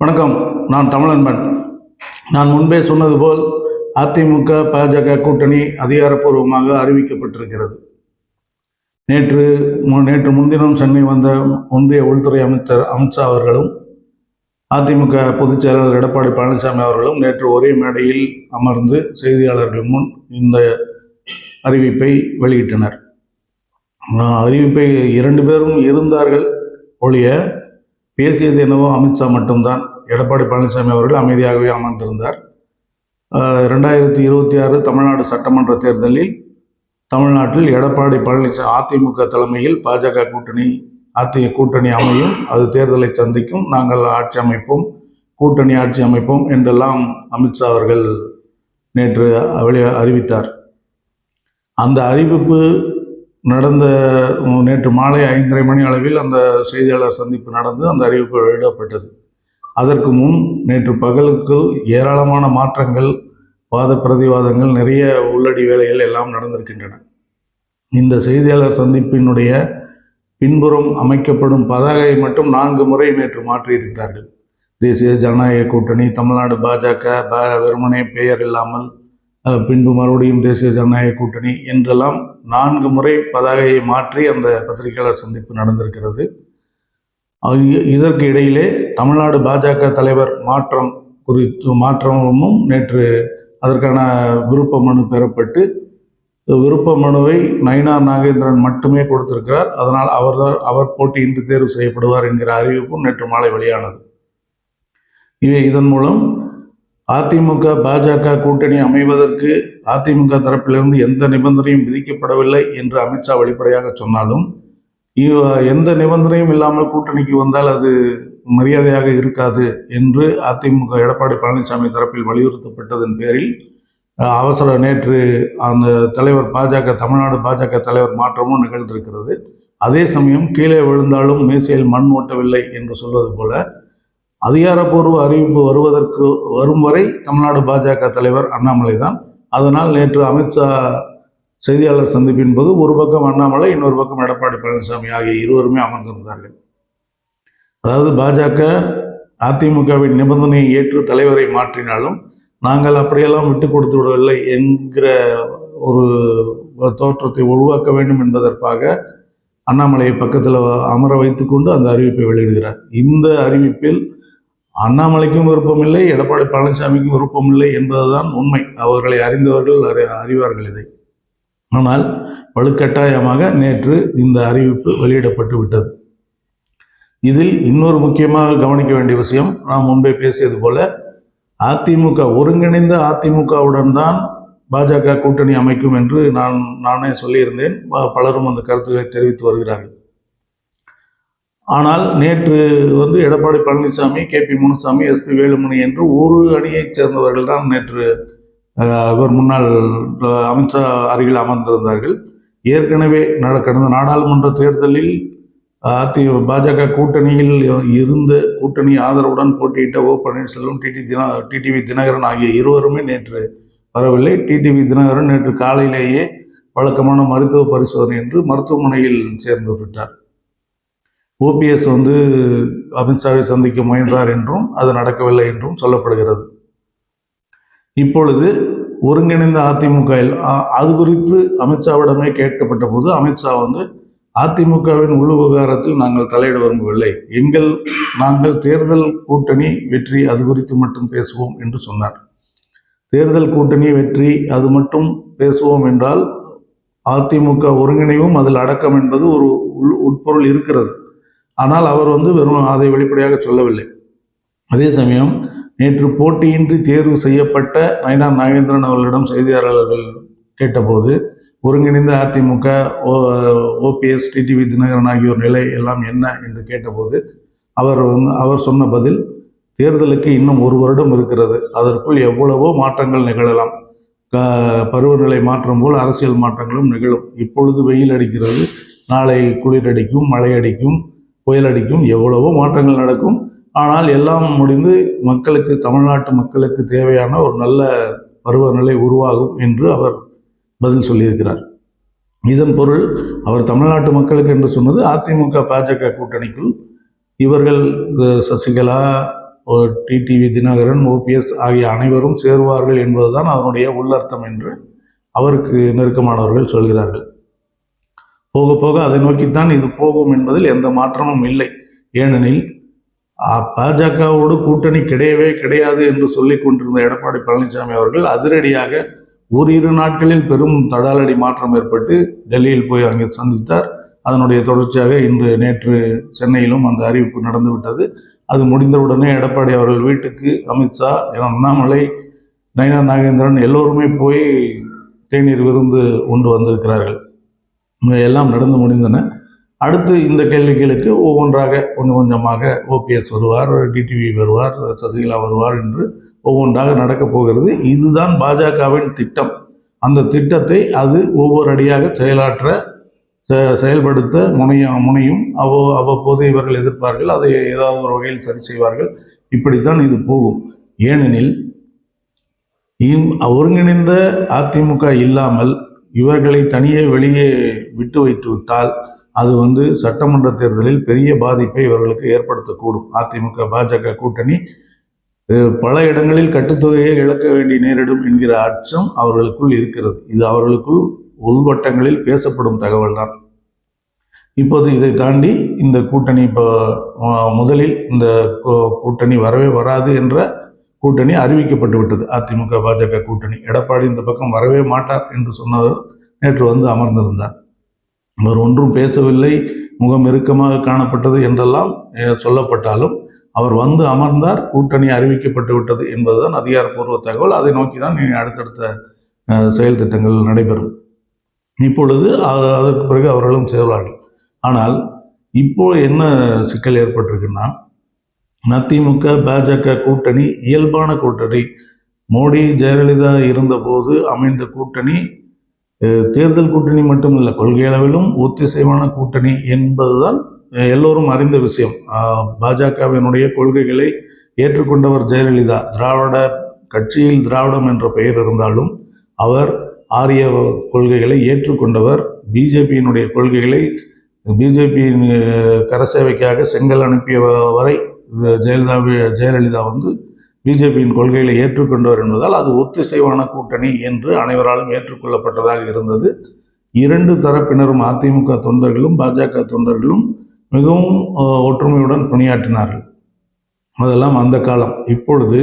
வணக்கம் நான் தமிழன்பன். நான் முன்பே சொன்னது போல் அதிமுக பாஜக கூட்டணி அதிகாரப்பூர்வமாக அறிவிக்கப்பட்டிருக்கிறது. நேற்று நேற்று முன்தினம் சென்னை வந்த ஒன்றிய உள்துறை அமைச்சர் அமித்ஷா அவர்களும் அதிமுக பொதுச் செயலாளர் எடப்பாடி பழனிசாமி அவர்களும் நேற்று ஒரே மேடையில் அமர்ந்து செய்தியாளர்கள் முன் இந்த அறிவிப்பை வெளியிட்டனர். அறிவிப்பை இரண்டு பேரும் இருந்தார்கள் ஒழிய பேசியது என்னவோ அமித்ஷா மட்டும்தான். எடப்பாடி பழனிசாமி அவர்கள் அமைதியாகவே அமர்ந்திருந்தார். ரெண்டாயிரத்தி இருபத்தி ஆறு தமிழ்நாடு சட்டமன்ற தேர்தலில் தமிழ்நாட்டில் எடப்பாடி பழனிசாமி அதிமுக தலைமையில் பாஜக கூட்டணி அதி கூட்டணி அமையும். அது தேர்தலை சந்திக்கும். நாங்கள் ஆட்சி அமைப்போம். கூட்டணி ஆட்சி அமைப்போம் என்றெல்லாம் அமித்ஷா அவர்கள் நேற்று வெளி அறிவித்தார். அந்த அறிவிப்பு நடந்த நேற்று மாலை ஐந்தரை மணி அளவில் அந்த செய்தியாளர் சந்திப்பு நடந்து அந்த அறிவிப்பு வெளியிடப்பட்டது. அதற்கு முன் நேற்று பகலுக்குள் ஏராளமான மாற்றங்கள் வாத பிரதிவாதங்கள் நிறைய உள்ளடி வேலைகள் எல்லாம் நடந்திருக்கின்றன. இந்த செய்தியாளர் சந்திப்பினுடைய பின்புறம் அமைக்கப்படும் பதாகையை மட்டும் நான்கு முறை நேற்று மாற்றியிருக்கிறார்கள். தேசிய ஜனநாயக கூட்டணி தமிழ்நாடு பாஜக ப வெறுமனே பெயர் இல்லாமல் பின்பு மறுபடியும் தேசிய ஜனநாயக கூட்டணி என்றெல்லாம் நான்கு முறை பதாகையை மாற்றி அந்த பத்திரிகையாளர் சந்திப்பு நடந்திருக்கிறது. இதற்கு இடையிலே தமிழ்நாடு பாஜக தலைவர் மாற்றம் குறித்து மாற்றமும் நேற்று அதற்கான விருப்ப மனு பெறப்பட்டு விருப்ப மனுவை நயினார் நாகேந்திரன் மட்டுமே கொடுத்திருக்கிறார். அதனால் அவர்தான் அவர் போட்டியின்றி தேர்வு செய்யப்படுவார் என்கிற அறிவிப்பும் நேற்று மாலை வெளியானது. இவை இதன் மூலம் அதிமுக பாஜக கூட்டணி அமைவதற்கு அதிமுக தரப்பிலிருந்து எந்த நிபந்தனையும் விதிக்கப்படவில்லை என்று அமித்ஷா வெளிப்படையாக சொன்னாலும் இவ- எந்த நிபந்தனையும் இல்லாமல் கூட்டணிக்கு வந்தால் அது மரியாதையாக இருக்காது என்று அதிமுக எடப்பாடி பழனிசாமி தரப்பில் வலியுறுத்தப்பட்டதன் பேரில் அவசர நேற்று அந்த தலைவர் பாஜக தமிழ்நாடு பாஜக தலைவர் மாற்றமும் நிகழ்ந்திருக்கிறது. அதே சமயம் கீழே விழுந்தாலும் மேசையில் மண் ஓட்டவில்லை என்று சொல்வது போல அதிகாரப்பூர்வ அறிவிப்பு வருவதற்கு வரும் வரை தமிழ்நாடு பாஜக தலைவர் அண்ணாமலை தான். அதனால் நேற்று அமித்ஷா செய்தியாளர் சந்திப்பின் போது ஒரு பக்கம் அண்ணாமலை இன்னொரு பக்கம் எடப்பாடி பழனிசாமி ஆகிய இருவருமே அமர்ந்திருந்தார்கள். அதாவது பாஜக அதிமுகவின் நிபந்தனையை ஏற்று தலைவரை மாற்றினாலும் நாங்கள் அப்படியெல்லாம் விட்டு கொடுத்து விடவில்லை என்கிற ஒரு தோற்றத்தை உருவாக்க வேண்டும் என்பதற்காக அண்ணாமலையை பக்கத்தில் அமர வைத்துக்கொண்டு அந்த அறிவிப்பை வெளியிடுகிறார். இந்த அறிவிப்பில் அண்ணாமலைக்கும் விருப்பமில்லை எடப்பாடி பழனிசாமிக்கும் விருப்பமில்லை என்பதுதான் உண்மை. அவர்களை அறிந்தவர்கள் அறி அறிவார்கள் இதை. ஆனால் வலுக்கட்டாயமாக நேற்று இந்த அறிவிப்பு வெளியிடப்பட்டு விட்டது. இதில் இன்னொரு முக்கியமாக கவனிக்க வேண்டிய விஷயம் நான் முன்பே பேசியது போல அதிமுக ஒருங்கிணைந்த அதிமுகவுடன் தான் பாஜக கூட்டணி அமைக்கும் என்று நான் நானே சொல்லியிருந்தேன். பலரும் அந்த கருத்துக்களை தெரிவித்து வருகிறார்கள். ஆனால் நேற்று வந்து Edappadi Palaniswami K P Munusamy SP Velumani என்று ஒரு அணியைச் சேர்ந்தவர்கள் தான் நேற்று இவர் முன்னாள் அமித்ஷா அருகில் அமர்ந்திருந்தார்கள். ஏற்கனவே நட கடந்த நாடாளுமன்ற தேர்தலில் அதி பாஜக கூட்டணியில் இருந்த கூட்டணி ஆதரவுடன் போட்டியிட்ட ஓ பன்னீர்செல்வம் டிடி தின டிடிவி தினகரன் ஆகிய இருவருமே நேற்று வரவில்லை. டிடிவி தினகரன் நேற்று காலையிலேயே வழக்கமான மருத்துவ பரிசோதனை என்று மருத்துவமனையில் சேர்ந்து விட்டார். ஓபிஎஸ் வந்து அமித்ஷாவை சந்திக்க முயன்றார் என்றும் அது நடக்கவில்லை என்றும் சொல்லப்படுகிறது. இப்பொழுது ஒருங்கிணைந்த அதிமுகவில் அது குறித்து அமித்ஷாவிடமே கேட்கப்பட்ட போது அமித்ஷா வந்து அதிமுகவின் உள் விவகாரத்தில் நாங்கள் தலையிட விரும்பவில்லை. எங்கள் நாங்கள் தேர்தல் கூட்டணி வெற்றி அது குறித்து மட்டும் பேசுவோம் என்று சொன்னார். தேர்தல் கூட்டணி வெற்றி அது மட்டும் பேசுவோம் என்றால் அதிமுக ஒருங்கிணைவும் அதில் அடக்கம் என்பது ஒரு உள் உட்பொருள் இருக்கிறது. ஆனால் அவர் வந்து வெறும் அதை வெளிப்படையாக சொல்லவில்லை. அதே சமயம் நேற்று போட்டியின்றி தேர்வு செய்யப்பட்ட நயனா நாகேந்திரன் அவர்களிடம் செய்தியாளர்கள் கேட்டபோது ஒருங்கிணைந்த அதிமுக ஓபிஎஸ் டிடிவி தினகரன் ஆகியோர் நிலை எல்லாம் என்ன என்று கேட்டபோது அவர் வந்து அவர் சொன்ன பதில் தேர்தலுக்கு இன்னும் ஒரு வருடம் இருக்கிறது. அதற்குள் எவ்வளவோ மாற்றங்கள் நிகழலாம். பருவநிலை மாற்றம் போல் அரசியல் மாற்றங்களும் நிகழும். இப்பொழுது வெயில் அடிக்கிறது. நாளை குளிர் அடிக்கும் மழை அடிக்கும். புயல் அடிக்கும் எவ்வளவோ மாற்றங்கள் நடக்கும். ஆனால் எல்லாம் முடிந்து மக்களுக்கு தமிழ்நாட்டு மக்களுக்கு தேவையான ஒரு நல்ல பருவநிலை உருவாகும் என்று அவர் பதில் சொல்லியிருக்கிறார். இதன் பொருள் அவர் தமிழ்நாட்டு மக்களுக்கு என்று சொன்னது அதிமுக பாஜக கூட்டணிக்குள். இவர்கள் சசிகலா டிடிவி தினகரன் ஓபிஎஸ் ஆகிய அனைவரும் சேருவார்கள் என்பதுதான் அதனுடைய உள்ளர்த்தம் என்று அவருக்கு நெருக்கமானவர்கள் சொல்கிறார்கள். போக போக அதை நோக்கித்தான் இது போகும் என்பதில் எந்த மாற்றமும் இல்லை. ஏனெனில் பாஜகவோடு கூட்டணி கிடையவே கிடையாது என்று சொல்லிக் கொண்டிருந்த எடப்பாடி பழனிசாமி அவர்கள் அதிரடியாக ஓரிரு நாட்களில் பெரும் தடாலடி மாற்றம் ஏற்பட்டு டெல்லியில் போய் அங்கே சந்தித்தார். அதனுடைய தொடர்ச்சியாக இன்று நேற்று சென்னையிலும் அந்த அறிவிப்பு நடந்துவிட்டது. அது முடிந்தவுடனே எடப்பாடி அவர்கள் வீட்டுக்கு அமித்ஷா அண்ணாமலை நயனா நாகேந்திரன் எல்லோருமே போய் தேநீர் விருந்து உண்டு வந்திருக்கிறார்கள். எல்லாம் நடந்து முடிந்தன. அடுத்து இந்த கேள்விகளுக்கு ஒவ்வொன்றாக கொஞ்சம் கொஞ்சமாக ஓபிஎஸ் வருவார் டிடிவி வருவார் சசிகலா வருவார் என்று ஒவ்வொன்றாக நடக்கப் போகிறது. இதுதான் பாஜகவின் திட்டம். அந்த திட்டத்தை அது ஒவ்வொரு அடியாக செயலாற்ற செ- செயல்படுத்த முனைய முனையும் அவ்வ அவ்வப்போது இவர்கள் எதிர்ப்பார்கள். அதை ஏதாவது ஒரு வகையில் சரி செய்வார்கள். இப்படித்தான் இது போகும். ஏனெனில் ஒருங்கிணைந்த அதிமுக இல்லாமல் இவர்களை தனியே வெளியே விட்டு வைத்து விட்டால் அது வந்து சட்டமன்ற தேர்தலில் பெரிய பாதிப்பை இவர்களுக்கு ஏற்படுத்தக்கூடும். அதிமுக பாஜக கூட்டணி பல இடங்களில் கட்டுத்தொகையை இழக்க வேண்டி நேரிடும் என்கிற அச்சம் அவர்களுக்குள் இருக்கிறது. இது அவர்களுக்குள் உள்வட்டங்களில் பேசப்படும் தகவல் தான் இப்போது இதை தாண்டி இந்த கூட்டணி இப்போ முதலில் இந்த கூட்டணி வரவே வராது என்ற கூட்டணி அறிவிக்கப்பட்டு விட்டது. அதிமுக பாஜக கூட்டணி. எடப்பாடி இந்த பக்கம் வரவே மாட்டார் என்று சொன்னவர் நேற்று வந்து அமர்ந்திருந்தார். அவர் ஒன்றும் பேசவில்லை முகம் இறுக்கமாக காணப்பட்டது என்றெல்லாம் சொல்லப்பட்டாலும் அவர் வந்து அமர்ந்தார் கூட்டணி அறிவிக்கப்பட்டு விட்டது என்பதுதான் அதிகாரப்பூர்வ தகவல். அதை நோக்கி தான் இனி அடுத்தடுத்த செயல் திட்டங்கள் நடைபெறும். இப்பொழுது அதற்கு பிறகு அவர்களும் சேர்வார்கள். ஆனால் இப்போ என்ன சிக்கல் ஏற்பட்டிருக்குன்னா அதிமுக பாஜக கூட்டணி இயல்பான கூட்டணி. மோடி ஜெயலலிதா இருந்தபோது அமைந்த கூட்டணி தேர்தல் கூட்டணி மட்டும் இல்லை கொள்கை அளவிலும் ஒத்திசைவான கூட்டணி என்பதுதான் எல்லோரும் அறிந்த விஷயம். பாஜகவினுடைய கொள்கைகளை ஏற்றுக்கொண்டவர் ஜெயலலிதா. திராவிட கட்சியில் திராவிடம் என்ற பெயர் இருந்தாலும் அவர் ஆரிய கொள்கைகளை ஏற்றுக்கொண்டவர். பிஜேபியினுடைய கொள்கைகளை பிஜேபியின் கரசேவைக்காக செங்கல் அனுப்பிய வரை இந்த ஜெயலலிதா ஜெயலலிதா வந்து பிஜேபியின் கொள்கைகளை ஏற்றுக்கொண்டவர் என்பதால் அது ஒத்திசைவான கூட்டணி என்று அனைவராலும் ஏற்றுக்கொள்ளப்பட்டதாக இருந்தது. இரண்டு தரப்பினரும் அதிமுக தொண்டர்களும் பாஜக தொண்டர்களும் மிகவும் ஒற்றுமையுடன் பணியாற்றினார்கள். அதெல்லாம் அந்த காலம். இப்பொழுது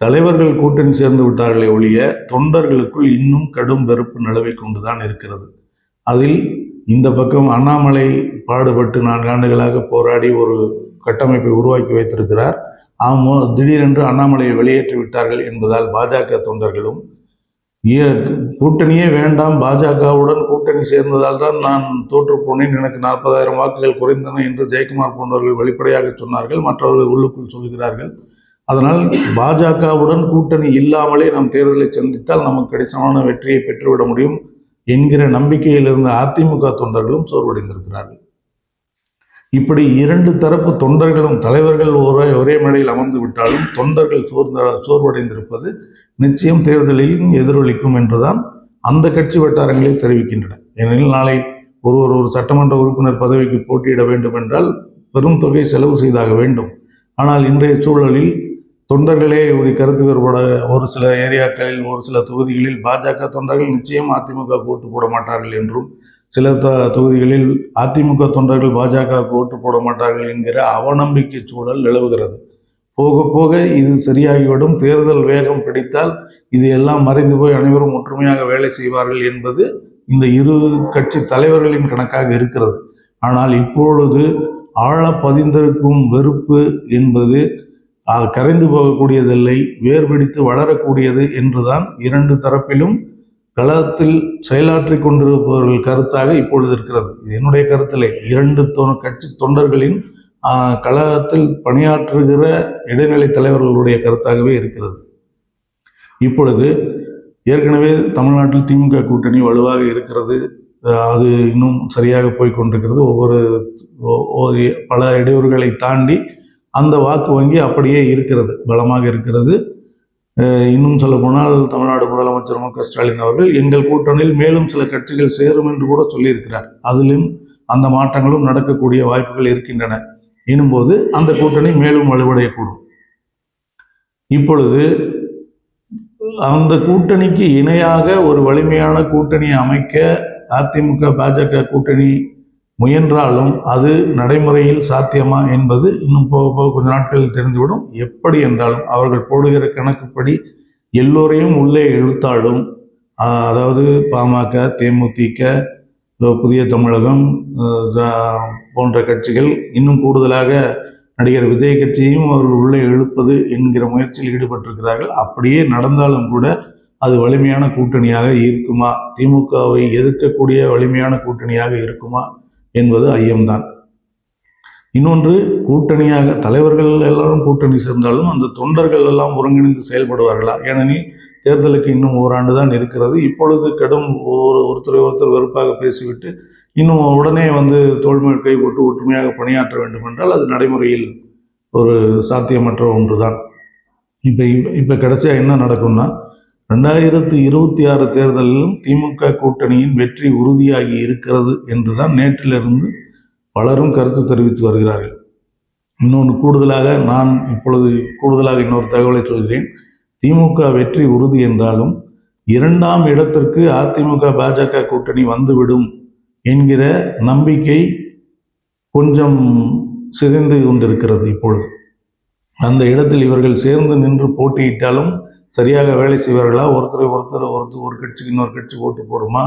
தலைவர்கள் கூட்டணி சேர்ந்து விட்டார்களே ஒழிய தொண்டர்களுக்குள் இன்னும் கடும் வெறுப்பு நிலவை கொண்டுதான் இருக்கிறது. அதில் இந்த பக்கம் அண்ணாமலை பாடுபட்டு நான்கு ஆண்டுகளாக போராடி ஒரு கட்டமைப்பை உருவாக்கி வைத்திருக்கிறார். ஆமோ திடீரென்று அண்ணாமலையை வெளியேற்றி விட்டார்கள் என்பதால் பாஜக தொண்டர்களும் ஏ- கூட்டணியே வேண்டாம் பாஜகவுடன் கூட்டணி சேர்ந்ததால் தான் நான் தோற்று போனேன். எனக்கு நாற்பதாயிரம் வாக்குகள் குறைந்தன என்று ஜெயக்குமார் போன்றவர்கள் வெளிப்படையாக சொன்னார்கள். மற்றவர்கள் உள்ளுக்குள் சொல்கிறார்கள் அதனால் பாஜகவுடன் கூட்டணி இல்லாமலே நாம் தேர்தலை சந்தித்தால் நமக்கு கணிசமான வெற்றியை பெற்றுவிட முடியும் என்கிற நம்பிக்கையில் இருந்த அதிமுக தொண்டர்களும் சோர்வடைந்திருக்கிறார்கள். இப்படி இரண்டு தரப்பு தொண்டர்களும் தலைவர்கள் ஒரே ஒரே மேடையில் அமர்ந்து விட்டாலும் தொண்டர்கள் சோர்ந்த சோர்வடைந்திருப்பது நிச்சயம் தேர்தலில் எதிரொலிக்கும் என்றுதான் அந்த கட்சி வட்டாரங்களே தெரிவிக்கின்றன. ஏனெனில் நாளை ஒருவர் ஒரு சட்டமன்ற உறுப்பினர் பதவிக்கு போட்டியிட வேண்டும் என்றால் பெரும் தொகை செலவு செய்தாக வேண்டும். ஆனால் இன்றைய சூழலில் தொண்டர்களே ஒரு கருத்து வேறுபாட ஒரு சில ஏரியாக்களில் ஒரு சில தொகுதிகளில் பாஜக தொண்டர்கள் நிச்சயம் அதிமுக போட்டு போட மாட்டார்கள் என்றும் சில த தொகுதிகளில் அதிமுக தொண்டர்கள் பாஜக ஓட்டு போட மாட்டார்கள் என்கிற அவநம்பிக்கை சூழல் நிலவுகிறது. போக போக இது சரியாகிவிடும். தேர்தல் வேகம் பிடித்தால் இது எல்லாம் மறைந்து போய் அனைவரும் ஒற்றுமையாக வேலை செய்வார்கள் என்பது இந்த இரு கட்சி தலைவர்களின் கணக்காக இருக்கிறது. ஆனால் இப்பொழுது ஆழ பதிந்திருக்கும் வெறுப்பு என்பது கரைந்து போகக்கூடியதில்லை வேர்பிடித்து வளரக்கூடியது என்றுதான் இரண்டு தரப்பிலும் களத்தில் செயலாற்றி கொண்டிருப்பவர்கள் கருத்தாக இப்பொழுது இருக்கிறது. இது என்னுடைய கருத்திலே. இரண்டு தொ கட்சி தொண்டர்களின் கழகத்தில் களத்தில் பணியாற்றுகிற இடைநிலை தலைவர்களுடைய கருத்தாகவே இருக்கிறது. இப்பொழுது ஏற்கனவே தமிழ்நாட்டில் திமுக கூட்டணி வலுவாக இருக்கிறது. அது இன்னும் சரியாக போய் கொண்டிருக்கிறது. ஒவ்வொரு பல இடையூறுகளை தாண்டி அந்த வாக்கு வங்கி அப்படியே இருக்கிறது. பலமாக இருக்கிறது. இன்னும் சொல்ல போனால் தமிழ்நாடு முதலமைச்சர் மு க ஸ்டாலின் அவர்கள் எங்கள் கூட்டணியில் மேலும் சில கட்சிகள் சேரும் என்று கூட சொல்லியிருக்கிறார். அதிலும் அந்த மாற்றங்களும் நடக்கக்கூடிய வாய்ப்புகள் இருக்கின்றன. எனும்போது அந்த கூட்டணி மேலும் வலுவடையக்கூடும். இப்பொழுது அந்த கூட்டணிக்கு இணையாக ஒரு வலிமையான கூட்டணி அமைக்க அதிமுக பாஜக கூட்டணி முயன்றாலும் அது நடைமுறையில் சாத்தியமா என்பது இன்னும் போக போக கொஞ்ச நாட்களில் தெரிந்துவிடும். எப்படி என்றாலும் அவர்கள் போடுகிற கணக்குப்படி எல்லோரையும் உள்ளே இழுத்தாலும் அதாவது பாமக தேமுதிக புதிய தமிழகம் போன்ற கட்சிகள் இன்னும் கூடுதலாக நடிகர் விஜய் கட்சியையும் அவர்கள் உள்ளே இழுப்பது என்கிற முயற்சியில் ஈடுபட்டிருக்கிறார்கள். அப்படியே நடந்தாலும் கூட அது வலிமையான கூட்டணியாக இருக்குமா? திமுகவை எதிர்க்கக்கூடிய வலிமையான கூட்டணியாக இருக்குமா? என்பது ஐயம்தான். இன்னொன்று கூட்டணியாக தலைவர்கள் எல்லாரும் கூட்டணி சேர்ந்தாலும் அந்த தொண்டர்கள் எல்லாம் ஒருங்கிணைந்து செயல்படுவார்களா? ஏனெனில் தேர்தலுக்கு இன்னும் ஓராண்டு தான் இருக்கிறது. இப்பொழுது கடும் ஒரு ஒருத்தரை ஒருத்தர் வெறுப்பாக பேசிவிட்டு இன்னும் உடனே வந்து தோல்மையில் கை போட்டு ஒற்றுமையாக பணியாற்ற வேண்டும் என்றால் அது நடைமுறையில் ஒரு சாத்தியமற்ற ஒன்று தான் இப்போ இப்போ கடைசியாக என்ன நடக்கும்னா ரெண்டாயிரத்து இருபத்தி ஆறு தேர்தலிலும் திமுக கூட்டணியின் வெற்றி உறுதியாகி இருக்கிறது என்று தான் நேற்றிலிருந்து பலரும் கருத்து தெரிவித்து வருகிறார்கள். இன்னொன்று கூடுதலாக நான் இப்பொழுது கூடுதலாக இன்னொரு தகவலை சொல்கிறேன். திமுக வெற்றி உறுதி என்றாலும் இரண்டாம் இடத்திற்கு அதிமுக பாஜக கூட்டணி வந்துவிடும் என்கிற நம்பிக்கை கொஞ்சம் சிதைந்து கொண்டிருக்கிறது இப்பொழுது. அந்த இடத்தில் இவர்கள் சேர்ந்து நின்று போட்டியிட்டாலும் சரியாக வேலை செய்வார்களா? ஒருத்தரை ஒருத்தர் ஒருத்தர் ஒரு கட்சிக்கு இன்னொரு கட்சி ஓட்டு போடுமா?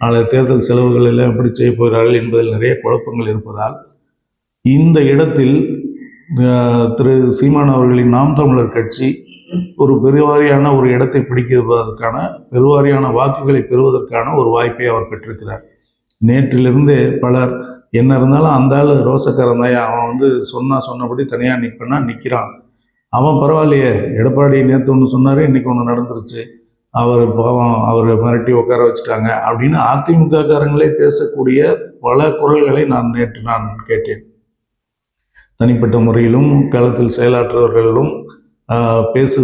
நாளை தேர்தல் செலவுகள் எல்லாம் எப்படி செய்ய போகிறார்கள் என்பதில் நிறைய குழப்பங்கள் இருப்பதால் இந்த இடத்தில் திரு சீமான் அவர்களின் நாம் தமிழர் கட்சி ஒரு பெருவாரியான ஒரு இடத்தை பிடிக்கிறதற்கான பெருவாரியான வாக்குகளை பெறுவதற்கான ஒரு வாய்ப்பை அவர் பெற்றிருக்கிறார். நேற்றிலிருந்தே பலர் என்ன இருந்தாலும் அந்த ஆள் ரோசக்காரன் தான் அவன் வந்து சொன்னால் சொன்னபடி தனியாக நிற்பனா நிற்கிறான் அவன் பரவாயில்லையே எடப்பாடி நேற்று ஒன்று சொன்னார் இன்றைக்கி ஒன்று நடந்துருச்சு. அவர் பாவம் அவர் மிரட்டி உட்கார வச்சுட்டாங்க அப்படின்னு அதிமுக காரங்களே பேசக்கூடிய பல குரல்களை நான் நேற்று நான் கேட்டேன். தனிப்பட்ட முறையிலும் களத்தில் செயலாற்றுபவர்களும் பேசு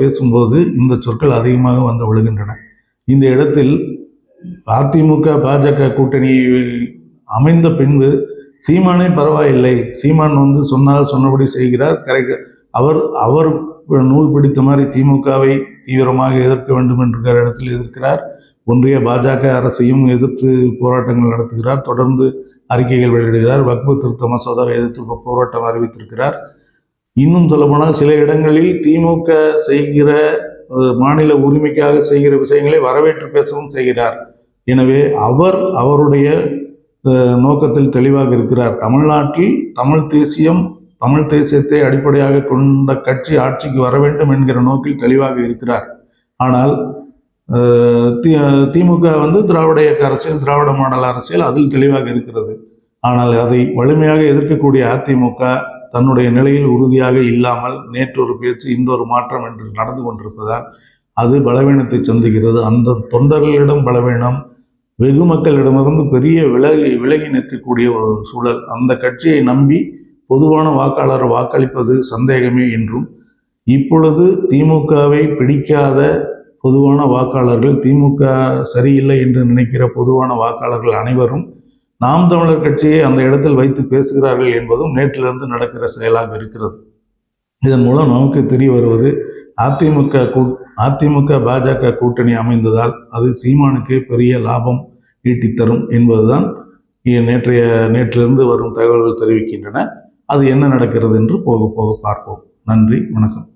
பேசும்போது இந்த சொற்கள் அதிகமாக வந்து விழுகின்றன. இந்த இடத்தில் அதிமுக பாஜக கூட்டணி அமைந்த பின்பு சீமானே பரவாயில்லை. சீமான் வந்து சொன்னால் சொன்னபடி செய்கிறார் கரெக்ட் அவர் அவர் நூல் பிடித்த மாதிரி திமுகவை தீவிரமாக எதிர்க்க வேண்டும் என்கிற இடத்தில் எதிர்க்கிறார். ஒன்றிய பாஜக அரசையும் எதிர்த்து போராட்டங்கள் நடத்துகிறார். தொடர்ந்து அறிக்கைகள் வெளியிடுகிறார். வக்பு திருத்த மசோதாவை எதிர்த்து போராட்டம் அறிவித்திருக்கிறார். இன்னும் சொல்லப்போனால் சில இடங்களில் திமுக செய்கிற மாநில உரிமைக்காக செய்கிற விஷயங்களை வரவேற்று பேசவும் செய்கிறார். எனவே அவர் அவருடைய நோக்கத்தில் தெளிவாக இருக்கிறார். தமிழ்நாட்டில் தமிழ் தேசியம் தமிழ் தேசியத்தை அடிப்படையாக கொண்ட கட்சி ஆட்சிக்கு வர வேண்டும் என்கிற நோக்கில் தெளிவாக இருக்கிறார். ஆனால் தி திமுக வந்து திராவிட இயக்க அரசியல் திராவிட மாடல் அரசியல் அதில் தெளிவாக இருக்கிறது. ஆனால் அதை வலிமையாக எதிர்க்கக்கூடிய அதிமுக தன்னுடைய நிலையில் உறுதியாக இல்லாமல் நேற்று ஒரு பேச்சு இன்றொரு மாற்றம் என்று நடந்து கொண்டிருப்பதால் அது பலவீனத்தை சந்திக்கிறது. அந்த தொண்டர்களிடம் பலவீனம் வெகு மக்களிடமிருந்து பெரிய விலகி விலகி நிற்கக்கூடிய ஒரு சூழல். அந்த கட்சியை நம்பி பொதுவான வாக்காளர் வாக்களிப்பது சந்தேகமே என்றும் இப்பொழுது திமுகவை பிடிக்காத பொதுவான வாக்காளர்கள் திமுக சரியில்லை என்று நினைக்கிற பொதுவான வாக்காளர்கள் அனைவரும் நாம் தமிழர் கட்சியை அந்த இடத்தில் வைத்து பேசுகிறார்கள் என்பதும் நேற்றிலிருந்து நடக்கிற செயலாக இருக்கிறது. இதன் மூலம் நமக்கு தெரிய வருவது அதிமுக கூ அதிமுக பாஜக கூட்டணி அமைந்ததால் அது சீமானுக்கு பெரிய லாபம் ஈட்டித்தரும் என்பதுதான் நேற்றைய நேற்றிலிருந்து வரும் தகவல்கள் தெரிவிக்கின்றன. அது என்ன நடக்கிறது என்று போக போக பார்ப்போம். நன்றி வணக்கம்.